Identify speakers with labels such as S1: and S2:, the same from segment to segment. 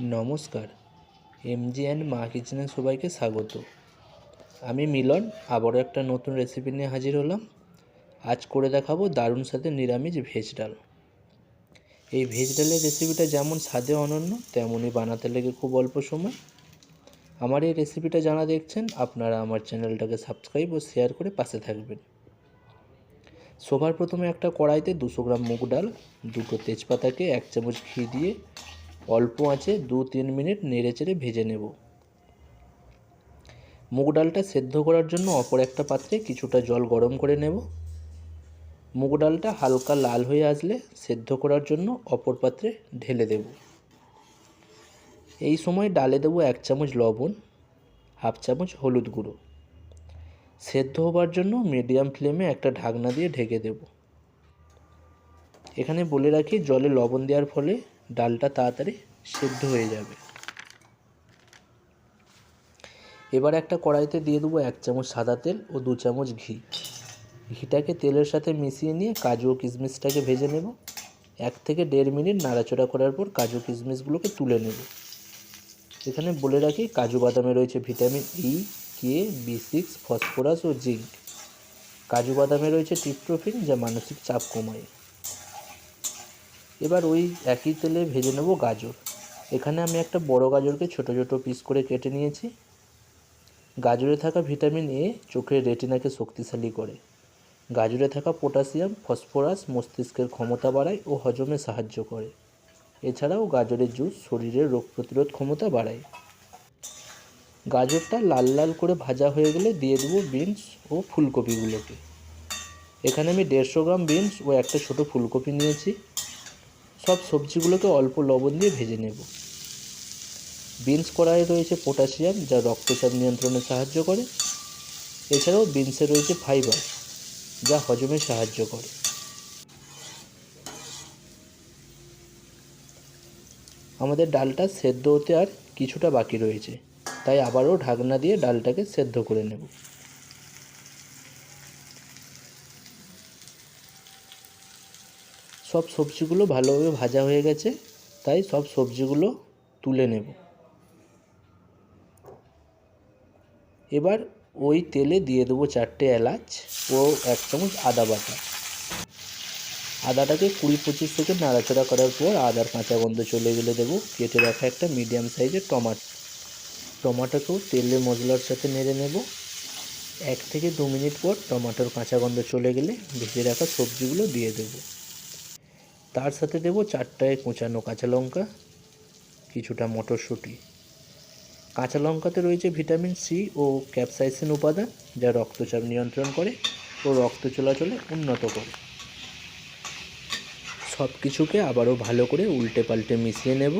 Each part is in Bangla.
S1: নমস্কার, এমজি অ্যান্ড মা কিচেনে সবাইকে স্বাগত। আমি মিলন, আবারও একটা নতুন রেসিপি নিয়ে হাজির হলাম। আজ করে দেখাবো দারুণ সাথে নিরামিষ ভেজ ডাল। এই ভেজ ডালের রেসিপিটা যেমন স্বাদে অনন্য, তেমনই বানাতে লেগে খুব অল্প সময়। আমার এই রেসিপিটা জানা দেখছেন, আপনারা আমার চ্যানেলটাকে সাবস্ক্রাইব ও শেয়ার করে পাশে থাকবেন। সবার প্রথমে একটা কড়াইতে দুশো গ্রাম মুগ ডাল, দুটো তেজপাতাকে এক চামচ ঘি দিয়ে অল্প আঁচে দু তিন মিনিট নেড়ে চেড়ে ভেজে নেব। মুগ ডালটা সেদ্ধ করার জন্য অপর একটা পাত্রে কিছুটা জল গরম করে নেব। মুগ ডালটা হালকা লাল হয়ে আসলে সেদ্ধ করার জন্য অপর পাত্রে ঢেলে দেব। এই সময় ডালে দেবো এক চামচ লবণ, হাফ চামচ হলুদ গুঁড়ো। সেদ্ধ হবার জন্য মিডিয়াম ফ্লেমে একটা ঢাকনা দিয়ে ঢেকে দেব। এখানে বলে রাখি, জলে লবণ দেওয়ার ফলে ডালটা তাড়াতাড়ি সেদ্ধ হয়ে যাবে। এবার একটা কড়াইতে দিয়ে দেবো এক চামচ সাদা তেল ও দু চামচ ঘি। ঘিটাকে তেলের সাথে মিশিয়ে নিয়ে কাজু ও কিশমিশটাকে ভেজে নেব। এক থেকে দেড় মিনিট নাড়াচড়া করার পর কাজু কিশমিশগুলোকে তুলে নেব। এখানে বলে রাখি, কাজু বাদামে রয়েছে vitamin E, K, B six, phosphorus ও জিঙ্ক। কাজু বাদামে রয়েছে টিপ্রোফিন যা মানসিক চাপ কমায়। এবার ওই একই তেলে ভেজে নেব গাজর। এখানে আমি একটা বড় গাজরকে ছোট ছোট পিস করে কেটে নিয়েছি। গাজরে থাকা ভিটামিন এ চোখের রেটিনাকে শক্তিশালী করে। গাজরে থাকা পটাশিয়াম ফসফরাস মস্তিষ্কের ক্ষমতা বাড়ায় ও হজমে সাহায্য করে। এছাড়াও গাজরের জুস শরীরের রোগ প্রতিরোধ ক্ষমতা বাড়ায়। গাজরটা লাল লাল করে ভাজা হয়ে গেলে দিয়ে দেবো বিনস ও ফুলকপিগুলোকে। এখানে আমি দেড়শো গ্রাম বিনস ও একটা ছোট ফুলকপি নিয়েছি। সব সবজিগুলোকে অল্প লবণ দিয়ে ভেজে নেব। বিনস কড়াইয়ে রয়েছে পটাশিয়াম, যা রক্তচাপ নিয়ন্ত্রণে সাহায্য করে। এছাড়াও বিনসে রয়েছে ফাইবার, যা হজমে সাহায্য করে। আমাদের ডালটা সেদ্ধ হতে আর কিছুটা বাকি রয়েছে, তাই আবারও ঢাকনা দিয়ে ডালটাকে সেদ্ধ করে নেব। সব সবজিগুলো ভালোভাবে ভাজা হয়ে গেছে, তাই সব সবজিগুলো তুলে নেব। এবার ওই তেলে দিয়ে দেবো চারটে এলাচ ও এক চামচ আদা বাটা। আদাটাকে কুড়ি পঁচিশ সেকেন্ড নাড়াচাড়া করার পর আদার কাঁচা গন্ধ চলে গেলে দেবো, কেটে রাখা একটা মিডিয়াম সাইজের টমাটো। টমাটোকেও তেলে মশলার সাথে নেড়ে নেব। এক থেকে দু মিনিট পর টমাটোর কাঁচা গন্ধ চলে গেলে ভেজে রাখা সবজিগুলো দিয়ে দেবো। তার সাথে দেবো চারটায় কোঁচানো কাঁচা লঙ্কা, কিছুটা মটরশুঁটি। কাঁচা লঙ্কাতে রয়েছে ভিটামিন সি ও ক্যাপসাইসিন উপাদান, যা রক্তচাপ নিয়ন্ত্রণ করে ও রক্ত চলাচলে উন্নত করে। সব কিছুকে আবারও ভালো করে উল্টে পাল্টে মিশিয়ে নেব।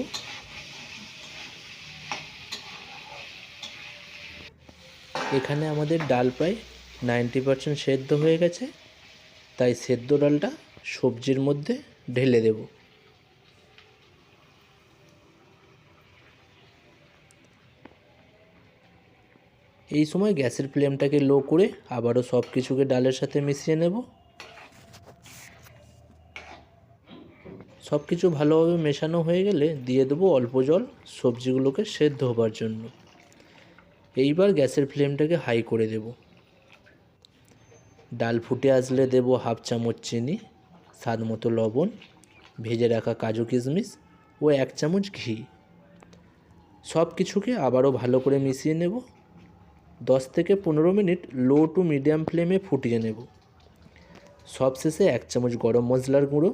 S1: এখানে আমাদের ডাল প্রায় নাইনটি পারসেন্ট সেদ্ধ হয়ে গেছে, তাই সেদ্ধ ডালটা সবজির মধ্যে ঢেলে দেব। এই সময় গ্যাসের ফ্লেমটাকে লো করে আবারও সব কিছুকে ডালের সাথে মিশিয়ে নেব। সব কিছু ভালোভাবে মেশানো হয়ে গেলে দিয়ে দেবো অল্প জল সবজিগুলোকে সেদ্ধ হবার জন্য। এইবার গ্যাসের ফ্লেমটাকে হাই করে দেব। ডাল ফুটে আসলে দেব হাফ চামচ চিনি। স্বাদ মতো লবণ, ভেজে রাখা কাজু কিশমিশ ও এক চামচ ঘি। সব কিছুকে আবারও ভালো করে মিশিয়ে নেব। দশ থেকে পনেরো মিনিট লো টু মিডিয়াম ফ্লেমে ফুটিয়ে নেব। সবশেষে এক চামচ গরম মশলার গুঁড়ো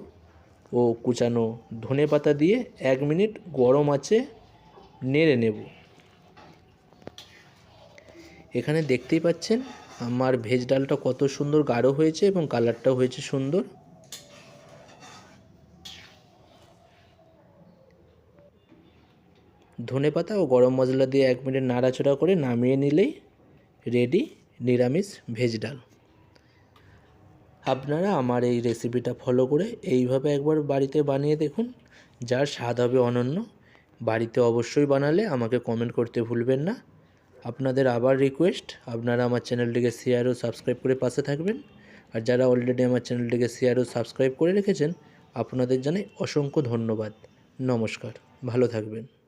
S1: ও কুচানো ধনে পাতা দিয়ে এক মিনিট গরম আছে নেড়ে নেব। এখানে দেখতেই পাচ্ছেন, আমার ভেজ ডালটা কত সুন্দর গাঢ় হয়েছে এবং কালারটাও হয়েছে সুন্দর। ধনে পাতা ও গরম মশলা দিয়ে এক মিনিট নাড়াচড়া করে নামিয়ে নিলেই রেডি নিরামিষ ভেজ ডাল। আপনারা আমার এই রেসিপিটা ফলো করে এইভাবে একবার বাড়িতে বানিয়ে দেখুন। যার স্বাদ হবে অনন্য। বাড়িতে অবশ্যই বানালে আমাকে কমেন্ট করতে ভুলবেন না। আপনাদের আবার রিকোয়েস্ট আপনারা আমার চ্যানেলটিকে শেয়ার ও সাবস্ক্রাইব করে পাশে থাকবেন। আর যারা অলরেডি আমার চ্যানেলটিকে শেয়ার ও সাবস্ক্রাইব করে রেখেছেন, আপনাদের জানাই অসংখ্য ধন্যবাদ। নমস্কার, ভালো থাকবেন।